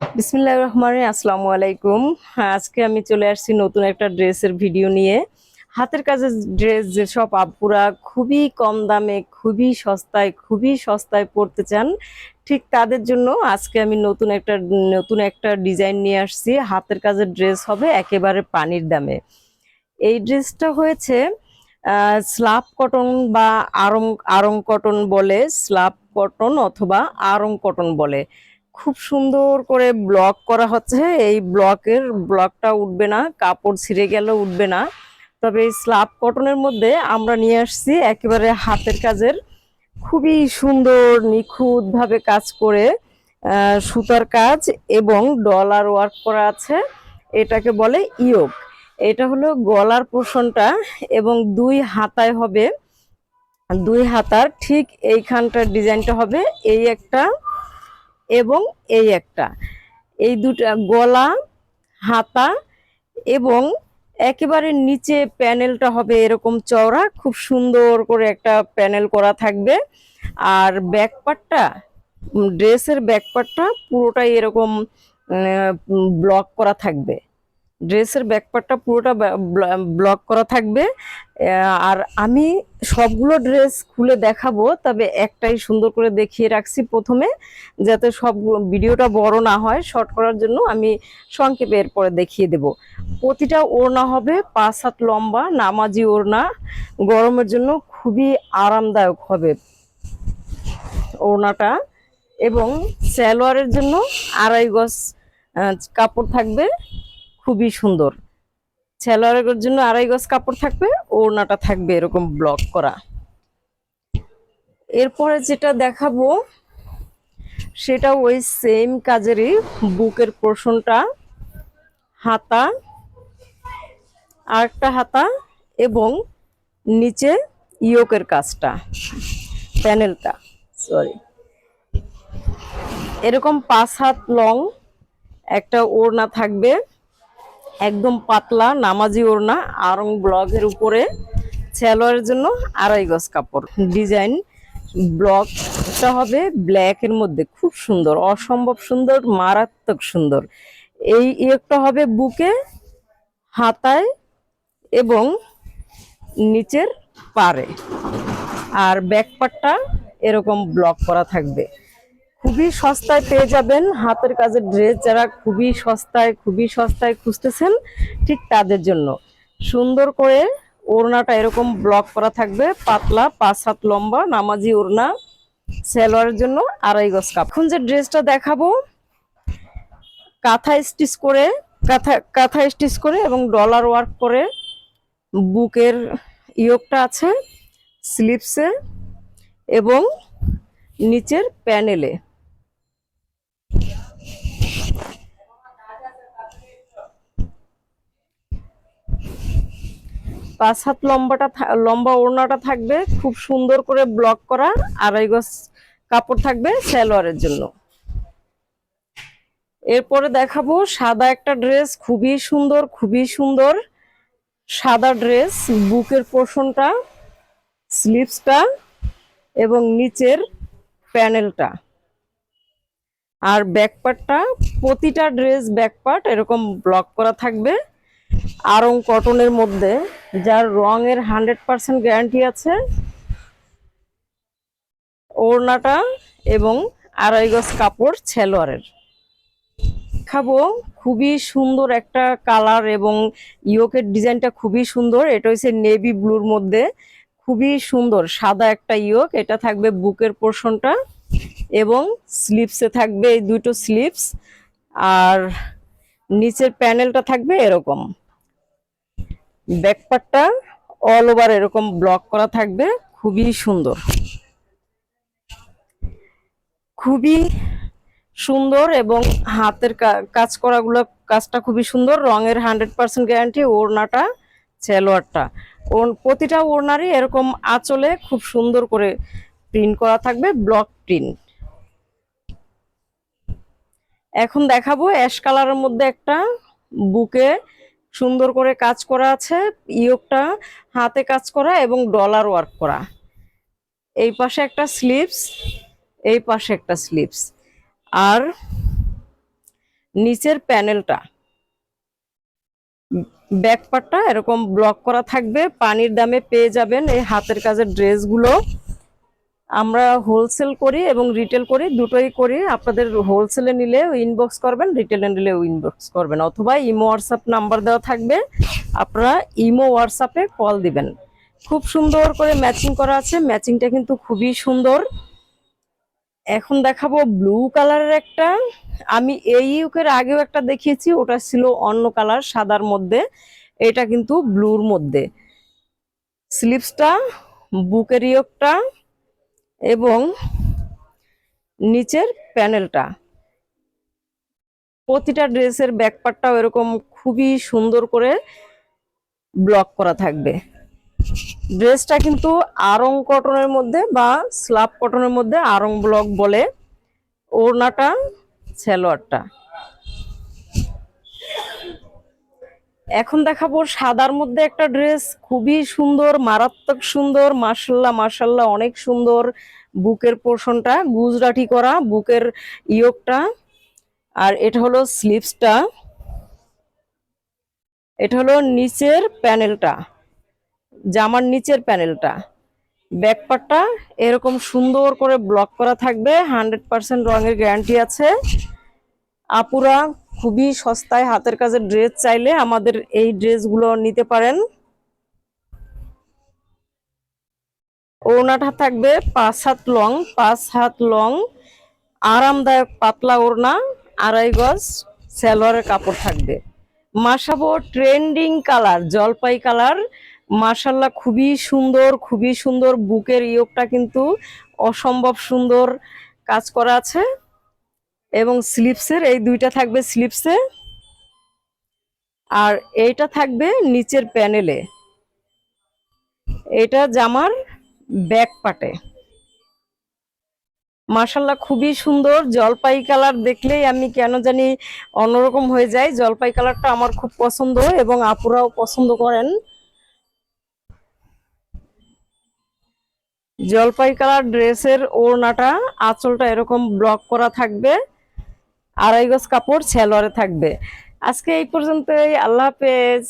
বিসমিল্লাহ রহমান আসসালামু আলাইকুম। হ্যাঁ, আজকে আমি চলে আসছি নতুন একটা ড্রেসের ভিডিও নিয়ে। হাতের কাজের ড্রেস যেসব আপুরা খুবই কম দামে খুবই সস্তায় খুবই সস্তায় পড়তে চান ঠিক তাদের জন্য আজকে আমি নতুন একটা নতুন একটা ডিজাইন নিয়ে আসছি। হাতের কাজের ড্রেস হবে একেবারে পানির দামে। এই ড্রেসটা হয়েছে স্লাব কটন বা আরং আরং কটন বলে স্লাব কটন অথবা আরং কটন বলে। খুব সুন্দর করে ব্লক করা হচ্ছে। এই ব্লকের ব্লকটা উঠবে না, কাপড় ছিঁড়ে গেলেও উঠবে না। তবে এই স্লাব কটনের মধ্যে আমরা নিয়ে আসছি একেবারে হাতের কাজের খুবই সুন্দর, নিখুঁতভাবে কাজ করে সুতার কাজ এবং ডলার ওয়ার্ক করা আছে। এটাকে বলে ইয়োগ। এটা হলো গলার পোষণটা এবং দুই হাতায় হবে। দুই হাতার ঠিক এইখানটার ডিজাইনটা হবে। এই একটা এবং এই একটা। এই দুটা গলা, হাতা এবং একেবারে নিচে প্যানেলটা হবে এরকম চওড়া। খুব সুন্দর করে একটা প্যানেল করা থাকবে। আর ব্যাকপার্টটা ড্রেসের ব্যাকপার্টটা পুরোটাই এরকম ব্লক করা থাকবে। ড্রেসের ব্যাকপারটা পুরোটা ব্লক করা থাকবে। আর আমি সবগুলো ড্রেস খুলে দেখাবো, তবে একটাই সুন্দর করে দেখিয়ে রাখছি প্রথমে, যাতে সব ভিডিওটা বড় না হয়। শর্ট করার জন্য আমি সংক্ষেপে এরপরে দেখিয়ে দেব। প্রতিটা ওড়না হবে পাঁচ হাত লম্বা, নামাজি ওড়না। গরমের জন্য খুবই আরামদায়ক হবে ওড়নাটা। এবং স্যালোয়ারের জন্য আড়াই গজ কাপড় থাকবে। খুবই সুন্দর। সালোয়ারের জন্য আড়াই গজ কাপড় থাকবে, ওড়নাটা থাকবে এরকম ব্লক করা। এরপরে যেটা দেখাবো, সেটা ওই সেম কাজেরই বুকের পোর্শনটা হাতা, আরেকটা হাতা এবং নিচে ইয়োকের কাজটা, প্যানেলটা সরি এরকম পাঁচ হাত লং একটা ওড়না থাকবে। একদম পাতলা, নামাজি ওড়না, আরং ব্লকের উপরে, সালোয়ারের জন্য আড়াই গজ কাপড়। ডিজাইন ব্লকটা হবে ব্ল্যাকের মধ্যে, খুব সুন্দর, অসম্ভব সুন্দর, মারাত্মক সুন্দর। এই একটা হবে বুকে, হাতায় এবং নিচের পারে আর ব্যাকপারটা এরকম ব্লক করা থাকবে। খুবই সস্তায় পেয়ে যাবেন। হাতের কাজের ড্রেস যারা খুবই সস্তায় খুবই সস্তায় খুঁজতেছেন, ঠিক তাদের জন্য। সুন্দর করে ওড়নাটা এরকম ব্লক করা থাকবে, পাতলা, পাঁচ হাত লম্বা, নামাজি ওড়না, সেলোয়ারের জন্য আড়াই গজ কাপ। এখন যে ড্রেসটা দেখাবো, কাঁথা স্টিচ করে, কাঁথা কাঁথা স্টিচ করে এবং ডলার ওয়ার্ক করে বুকের ইয়োগটা আছে স্লিপসে এবং নিচের প্যানেলে পাঁচ হাত লম্বাটা লম্বা ওড়নাটা থাকবে, খুব সুন্দর করে ব্লক করা আড়াই গজ কাপড় থাকবে সালোয়ারের জন্য। এরপরে দেখাবো সাদা একটা ড্রেস, খুবই সুন্দর খুবই সুন্দর সাদা ড্রেস, বুকের পোর্শনটা স্লিভসটা এবং নিচের প্যানেলটা। আর ব্যাকপার্টটা প্রতিটা ড্রেস ব্যাকপার্ট এরকম ব্লক করা থাকবে। আরং কটনের মধ্যে, যার রঙের হান্ড্রেড পার্সেন্ট গ্যারান্টি আছে, ওড়নাটা এবং আড়াই গজ কাপড় ছেলোয়ারের। খাব খুবই সুন্দর একটা কালার এবং ইয়োকের ডিজাইনটা খুবই সুন্দর। এটা হচ্ছে নেভি ব্লুর মধ্যে। খুবই সুন্দর, সাদা একটা ইয়োক, এটা থাকবে বুকের পোর্শনটা এবং স্লিপসে থাকবে এই দুটো স্লিপস। আর নিচের প্যানেলটা থাকবে এরকম। ব্যাকপার্টটা অল ওভার এরকম ব্লক করা থাকবে। খুবই সুন্দর। খুবই সুন্দর এবং হাতের কাজ করাগুলো, কাজটা খুবই সুন্দর। রঙের হান্ড্রেড পার্সেন্ট গ্যারান্টি ওড়নাটা, সালোয়ারটা। প্রতিটা ওড়নারই এরকম আঁচলে খুব সুন্দর করে প্রিন্ট করা থাকবে ব্লক প্রিন্ট এখন দেখাবো অ্যাশ কালারের মধ্যে একটা বুকে সুন্দর করে কাজ করা আছে ইয়োগটা হাতে কাজ করা এবং ডলার ওয়ার্ক করা। এই পাশে একটা স্লিপস এই পাশে একটা স্লিপস আর নিচের প্যানেলটা ব্যাকপারটা এরকম ব্লক করা থাকবে, পানির দামে পেয়ে যাবেন এই হাতের কাজের ড্রেসগুলো। আমরা হোলসেল করি এবং রিটেল করি, দুটোই করি। আপনাদের হোলসেলে নিলে ইনবক্স করবেন রিটেলে নিলে ইনবক্স করবেন। অথবা ইমো হোয়াটসঅ্যাপ নাম্বার দেওয়া থাকবে, আপনারা ইমো হোয়াটসঅ্যাপে কল দিবেন। খুব সুন্দর করে ম্যাচিং করা আছে ম্যাচিংটা কিন্তু খুবই সুন্দর। এখন দেখাবো ব্লু কালারের একটা। আমি এই ইউকের আগেও একটা দেখিয়েছি, ওটা ছিল অন্য কালার সাদার মধ্যে। এটা কিন্তু ব্লুর মধ্যে। স্লিপসটা বুকের ইয়োগটা। এবং নিচের প্যানেলটা। প্রতিটা ড্রেসের ব্যাকপার্টটাও এরকম খুবই সুন্দর করে ব্লক করা থাকবে। ড্রেসটা কিন্তু আরং কটনের মধ্যে বা স্লাব কটনের মধ্যে আরং ব্লক বলে। ওড়নাটা, সালোয়ারটা। এখন দেখাবো সাদার মধ্যে একটা ড্রেস, খুবই সুন্দর, মারাত্মক সুন্দর মার্শাল্লাহ মার্শাল্লাহ অনেক সুন্দর বুকের পোর্শনটা, গুজরাটি করা বুকের ইয়োগটা। আর এটা হলো স্লিভসটা। এটা হলো নিচের প্যানেলটা, জামার নিচের প্যানেলটা। ব্যাকপার্টটা এরকম সুন্দর করে ব্লক করা থাকবে হান্ড্রেড পার্সেন্ট রঙের গ্যারান্টি আছে। আপুরা খুবই সস্তায় হাতের কাজের ড্রেস চাইলে আমাদের এই ড্রেসগুলো নিতে পারেন। ওড়নাটা থাকবে পাঁচ হাত লং পাঁচ হাত লং আরামদায়ক পাতলা ওড়না, আড়াই গজ সালোয়ারের কাপড় থাকবে। মাসাবো ট্রেন্ডিং কালার জলপাই কালার মার্শাল্লাহ খুবই সুন্দর খুবই সুন্দর বুকের ইয়োগটা কিন্তু অসম্ভব সুন্দর কাজ করা আছে। এবং স্লিপসের, এই দুইটা থাকবে স্লিপসে। আর এইটা থাকবে নিচের প্যানেলে। এটা জামার ব্যাক পাটে মার্শাল্লাহ খুবই সুন্দর। জলপাই কালার দেখলেই আমি কেন জানি অন্যরকম হয়ে যায় জলপাই কালারটা আমার খুব পছন্দ এবং আপুরাও পছন্দ করেন। জলপাই কালার ড্রেসের ওড়নাটা, আঁচলটা এরকম ব্লক করা থাকবে। আড়াই গজ কাপড় সেলোয়ারে থাকবে। আজকে এই পর্যন্তই আল্লাহ হাফেজ।